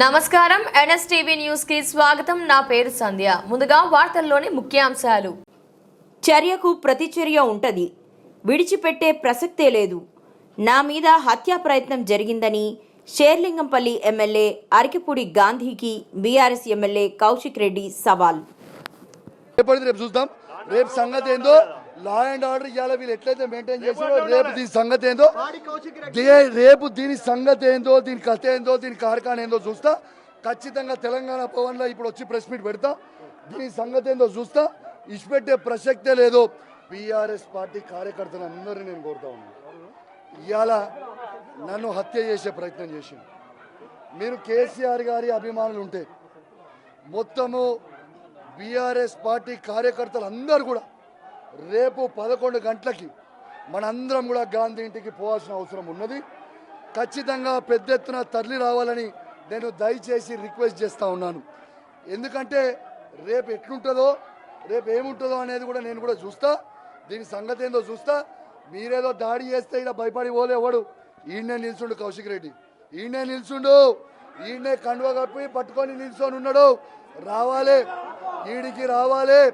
నమస్కారం. ఎన్ఎస్టీవీ న్యూస్కి స్వాగతం. నా పేరు సంధ్య. ముందుగా వార్తల్లోని ముఖ్యాంశాలు. చర్యకు ప్రతిచర్య ఉంటది. విడిచిపెట్టే ప్రసక్తే లేదు. నా మీద హత్యా ప్రయత్నం జరిగిందని షేర్లింగంపల్లి ఎమ్మెల్యే అరికిపూడి గాంధీకి బీఆర్ఎస్ ఎమ్మెల్యే కౌశిక్ రెడ్డి సవాల్. రేపు చూద్దాం. రేపు సంగతి ఏందో లా అండ్ ఆర్డర్ ఇవాళ వీళ్ళు ఎట్లయితే మెయింటైన్ చేస్తారో రేపు దీని సంగతి ఏందో రేపు దీని సంగతి ఏందో దీని కథ ఏందో దీని కార్ఖాన ఏందో చూస్తా. ఖచ్చితంగా తెలంగాణ భవన్లో ఇప్పుడు వచ్చి ప్రెస్ మీట్ పెడతా. దీని సంగతి ఏందో చూస్తా. ఇచ్చిపెట్టే ప్రసక్తే లేదు. బీఆర్ఎస్ పార్టీ కార్యకర్తలు అందరినీ నేను కోరుతా ఉన్నాను ఇవాళ నన్ను హత్య చేసే ప్రయత్నం చేసింది మీరు కేసీఆర్ గారి అభిమానులు ఉంటే మొత్తము బీఆర్ఎస్ పార్టీ కార్యకర్తలు అందరూ కూడా రేపు పదకొండు గంటలకి మనందరం కూడా గాంధీ ఇంటికి పోవాల్సిన అవసరం ఉన్నది. ఖచ్చితంగా పెద్ద ఎత్తున తరలి రావాలని నేను దయచేసి రిక్వెస్ట్ చేస్తూ ఉన్నాను. ఎందుకంటే రేపు ఎట్లుంటుందో రేపు ఏముంటుందో అనేది కూడా నేను కూడా చూస్తా. దీని సంగతి ఏందో చూస్తా. మీరేదో దాడి చేస్తే ఇలా భయపడి పోలే ఎవడు? ఈయనే నిల్చుండు కౌశిక్ రెడ్డి. ఈయనే నిల్చుండు. ఈయనే కండువ కప్పి పట్టుకొని నిల్చొని ఉన్నాడు రావాలి. ఈడికి రావాలి.